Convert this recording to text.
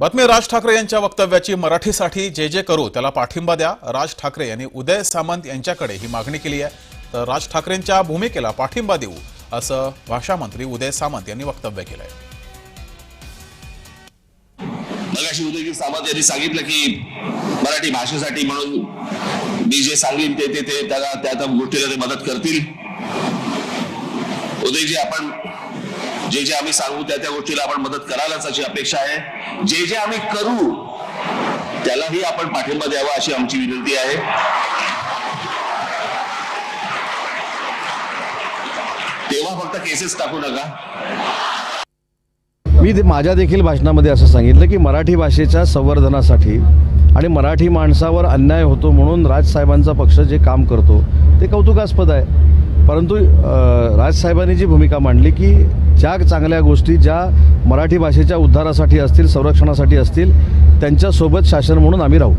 बातमी राज ठाकरे यांच्या वक्तव्याची. मराठीसाठी जे जे करू त्याला पाठिंबा द्या. राज ठाकरे यांनी उदय सामंत यांच्याकडे ही मागणी केली आहे. तर राज ठाकरेंच्या भूमिकेला पाठिंबा देऊ असं भाषा मंत्री उदय सामंत यांनी वक्तव्य केलंय. मगाशी उदयजी सामंत यांनी सांगितलं की मराठी भाषेसाठी म्हणून मी जे सांगेन ते ते त्याला त्या गोष्टीला ते मदत करतील. उदयजी आपण जे जे आम्ही सांगू त्या त्या गोष्टीला आपण मदत करायलाच अशी अपेक्षा आहे. जे जे आम्ही करू त्यालाही आपण पाठिंबा द्यावा अशी आमची विनंती आहे. तेव्हा फक्त केसेस टाकू नका. मी माझ्या देखील भाषणामध्ये असं सांगितलं की मराठी भाषेच्या संवर्धनासाठी आणि मराठी माणसावर अन्याय होतो म्हणून राजसाहेबांचा पक्ष जे काम करतो ते कौतुकास्पद आहे. परंतु राजसाहेबांनी जी भूमिका मांडली की ज्या चांगल्या गोष्टी ज्या मराठी भाषेच्या उद्धारासाठी असतील संरक्षणासाठी असतील त्यांच्यासोबत शासन म्हणून आम्ही राहू.